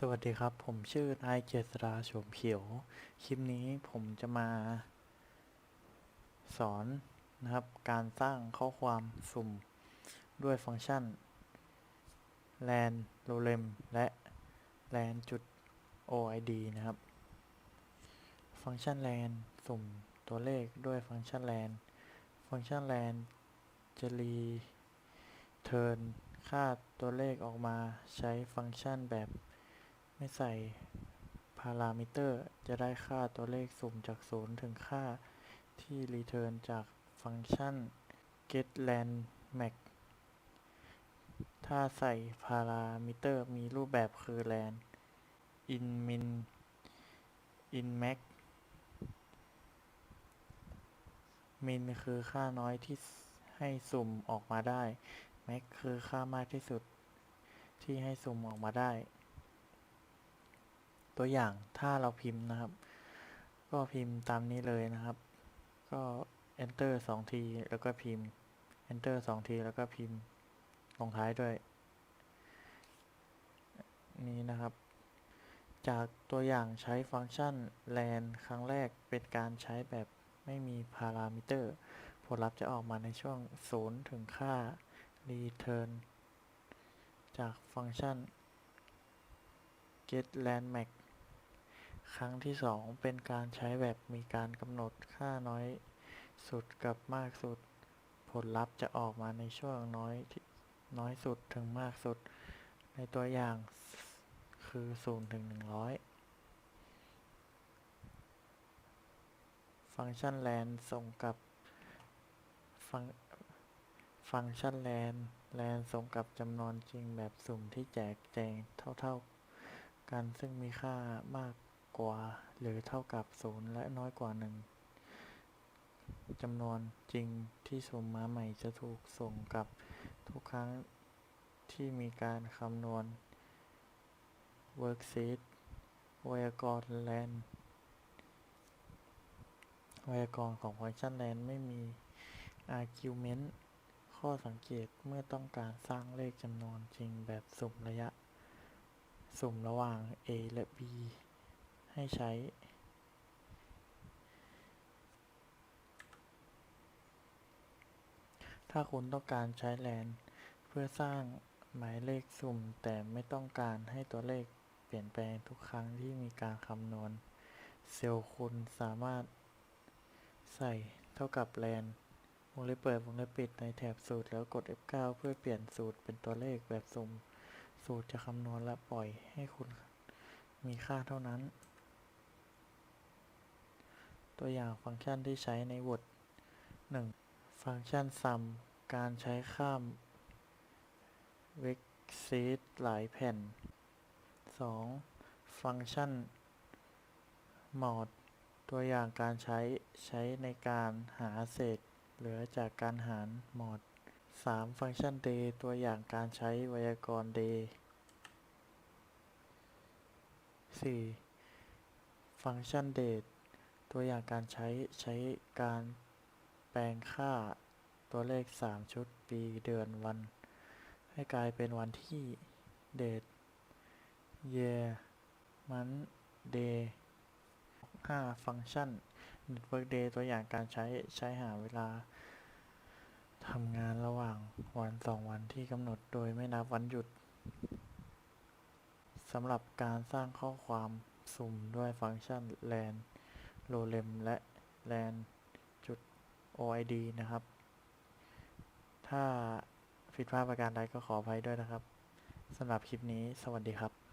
สวัสดีครับ ผมชื่อนายเจษราโฉมเขียว คลิปนี้ผมจะมา สอนนะครับ การสร้างข้อความสุ่มด้วยฟังก์ชัน lan lorem และ lan จุด oid นะครับ ฟังก์ชัน lan สุ่มตัวเลขด้วยฟังก์ชัน lan ฟังก์ชัน lan จะรีเทิร์นค่าตัวเลขออกมาใช้ฟังก์ชันแบบ ไม่ใส่พารามิเตอร์ จะได้ค่าตัวเลขสุ่มจากศูนย์ถึงค่าที่รีเทิร์นจากฟังก์ชัน getLandMax ถ้าใส่พารามิเตอร์มีรูปแบบคือ land inmin inmax min คือค่าน้อยที่ให้สุ่มออกมาได้ max คือค่ามากที่สุดที่ให้สุ่มออกมาได้ ตัวอย่างถ้าเราพิมพ์นะครับ ก็พิมพ์ตามนี้เลยนะครับ ก็ enter สองที แล้วก็พิมพ์ enter สองที แล้วก็พิมพ์ลงท้ายด้วย นี้นะครับ จากตัวอย่างใช้ฟังก์ชัน lan ครั้งแรกเป็นการใช้แบบไม่มีพารามิเตอร์ ผลลัพธ์จะออกมาในช่วง 0 ถึงค่า return จากฟังก์ชัน getLandMax ครั้งที่ 2 เป็นการใช้แบบมีการกำหนดค่าน้อยสุดกับมากสุด ผลลัพธ์จะออกมาในช่วงน้อยที่น้อยสุดถึงมากสุด ในตัวอย่างคือ0ถึง 100 ฟังก์ชัน lan ส่งกับ ฟังฟังก์ชัน lan lan ส่งกับจำนวนจริงแบบสุ่มที่แจกแจงเท่า ๆ กันซึ่งมีค่ามาก กว่า หรือเท่ากับ 0 และน้อยกว่า 1จำนวนจริงที่สุ่มมาใหม่จะถูกส่งกลับทุกครั้งที่มีการคำนวณ worksheet ไวยากรณ์ lan ไวยากรณ์ของฟังก์ชัน lan ไม่มี argument ข้อสังเกตเมื่อต้องการสร้างเลขจำนวนจริงแบบสุ่มระยะ สุ่มระหว่าง a และ b ให้ใช้ ถ้าคุณต้องการใช้ lan เพื่อสร้างหมายเลขสุ่ม แต่ไม่ต้องการให้ตัวเลขเปลี่ยนแปลงทุกครั้งที่มีการคำนวณ เซลล์คุณสามารถใส่เท่ากับ lan วงเล็บเปิดวงเล็บปิดในแถบสูตรแล้วกด F9 เพื่อเปลี่ยนสูตรเป็นตัวเลขแบบสุ่ม สูตรจะคำนวณและปล่อยให้คุณมีค่าเท่านั้น ตัวอย่างฟังก์ชันที่ใช้ใน Word 1. ฟังก์ชัน sum การใช้ข้าม worksheet หลายแผ่น 2. ฟังก์ชัน mod ตัวอย่างการใช้ใช้ในการหาเศษ เหลือจากการหาร mod 3. ฟังก์ชัน day ตัวอย่างการใช้ไวยากรณ์ day 4. ฟังก์ชัน date ตัวอย่างการใช้ใช้การแปลงค่าตัวเลข 3 ชุดปีเดือนวัน ให้กลายเป็นวันที่ date year month day 5. ฟังก์ชัน network day ตัวอย่างการใช้ใช้หาเวลาทำงานระหว่างวันสองวันที่กำหนดโดยไม่นับวันหยุดสำหรับการสร้างข้อความสุ่มด้วยฟังก์ชัน lan โลเลมและแลนจุด oid นะครับ ถ้าผิดพลาดประการใดก็ขออภัยด้วยนะครับสำหรับคลิปนี้สวัสดีครับ